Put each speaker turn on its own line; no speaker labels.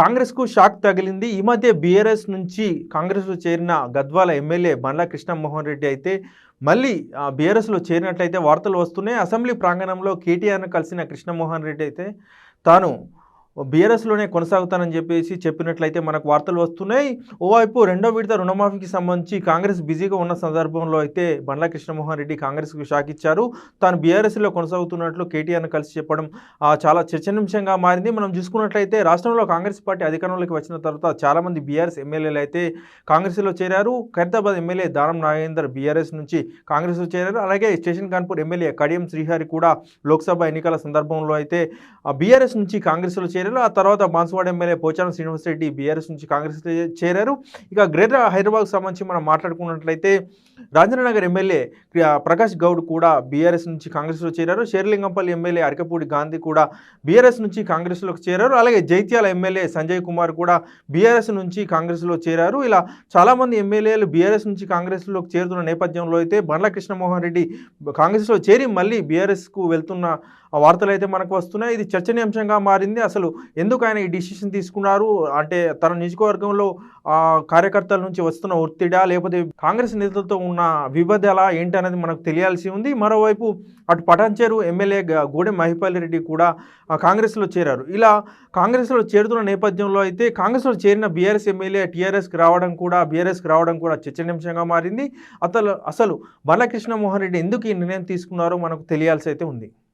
కాంగ్రెస్కు షాక్ తగిలింది. ఈ మధ్య బీఆర్ఎస్ నుంచి కాంగ్రెస్లో చేరిన గద్వాల ఎమ్మెల్యే బండ్ల కృష్ణమోహన్ రెడ్డి అయితే మళ్ళీ బీఆర్ఎస్లో చేరినట్లయితే వార్తలు వస్తున్నాయి. అసెంబ్లీ ప్రాంగణంలో కేటీఆర్ను కలిసిన కృష్ణమోహన్ రెడ్డి అయితే తాను బీఆర్ఎస్లోనే కొనసాగుతానని చెప్పేసి చెప్పినట్లయితే మనకు వార్తలు వస్తున్నాయి. ఓవైపు రెండో విడత రుణమాఫీకి సంబంధించి కాంగ్రెస్ బిజీగా ఉన్న సందర్భంలో అయితే బండ్ల కృష్ణమోహన్ రెడ్డి కాంగ్రెస్కు షాక్ ఇచ్చారు. తాను బీఆర్ఎస్లో కొనసాగుతున్నట్లు కేటీఆర్ను కలిసి చెప్పడం చాలా చర్చనీయాంశంగా మారింది. మనం చూసుకున్నట్లయితే రాష్ట్రంలో కాంగ్రెస్ పార్టీ అధికారంలోకి వచ్చిన తర్వాత చాలామంది బీఆర్ఎస్ ఎమ్మెల్యేలు అయితే కాంగ్రెస్లో చేరారు. ఖైరతాబాద్ ఎమ్మెల్యే దానం నాగేందర్ బీఆర్ఎస్ నుంచి కాంగ్రెస్లో చేరారు. అలాగే స్టేషన్ కాన్పూర్ ఎమ్మెల్యే కడియం శ్రీహరి కూడా లోక్సభ ఎన్నికల సందర్భంలో అయితే బీఆర్ఎస్ నుంచి కాంగ్రెస్లో చేరారు. ఆ తర్వాత బాన్సువాడ ఎమ్మెల్యే పోచారం శ్రీనివాసరెడ్డి బీఆర్ఎస్ నుంచి కాంగ్రెస్ చేరారు. ఇక గ్రేటర్ హైదరాబాద్కు సంబంధించి మనం మాట్లాడుకున్నట్లయితే రాజేంద్రనగర్ ఎమ్మెల్యే ప్రకాష్ గౌడ్ కూడా బీఆర్ఎస్ నుంచి కాంగ్రెస్లో చేరారు. షేర్లింగంపల్లి ఎమ్మెల్యే అరకపూడి గాంధీ కూడా బీఆర్ఎస్ నుంచి కాంగ్రెస్లోకి చేరారు. అలాగే జైత్యాల ఎమ్మెల్యే సంజయ్ కుమార్ కూడా బీఆర్ఎస్ నుంచి కాంగ్రెస్లో చేరారు. ఇలా చాలామంది ఎమ్మెల్యేలు బీఆర్ఎస్ నుంచి కాంగ్రెస్లోకి చేరుతున్న నేపథ్యంలో అయితే బండ్ల కృష్ణమోహన్ రెడ్డి కాంగ్రెస్లో చేరి మళ్ళీ బీఆర్ఎస్కు వెళ్తున్న వార్తలు అయితే మనకు వస్తున్నాయి. ఇది చర్చనీయాంశంగా మారింది. అసలు ఎందుకు ఆయన ఈ డిసిషన్ తీసుకున్నారు? అంటే తన నియోజకవర్గంలో కార్యకర్తల నుంచి వస్తున్న ఒత్తిడా? లేకపోతే కాంగ్రెస్ నేతలతో ఉన్న విభేదాల ఏంటి అనేది మనకు తెలియాల్సి ఉంది. మరోవైపు అటు పటాన్చేరు ఎమ్మెల్యే గూడెం మహిపాల్ రెడ్డి కూడా కాంగ్రెస్లో చేరారు. ఇలా కాంగ్రెస్లో చేరుతున్న నేపథ్యంలో అయితే కాంగ్రెస్లో చేరిన బీఆర్ఎస్ ఎమ్మెల్యే టీఆర్ఎస్కి రావడం కూడా బీఆర్ఎస్కి రావడం కూడా చర్చనీయాంశంగా మారింది. అతను అసలు బాలకృష్ణ మోహన్ రెడ్డి ఎందుకు ఈ నిర్ణయం తీసుకున్నారో మనకు తెలియాల్సి అయితే ఉంది.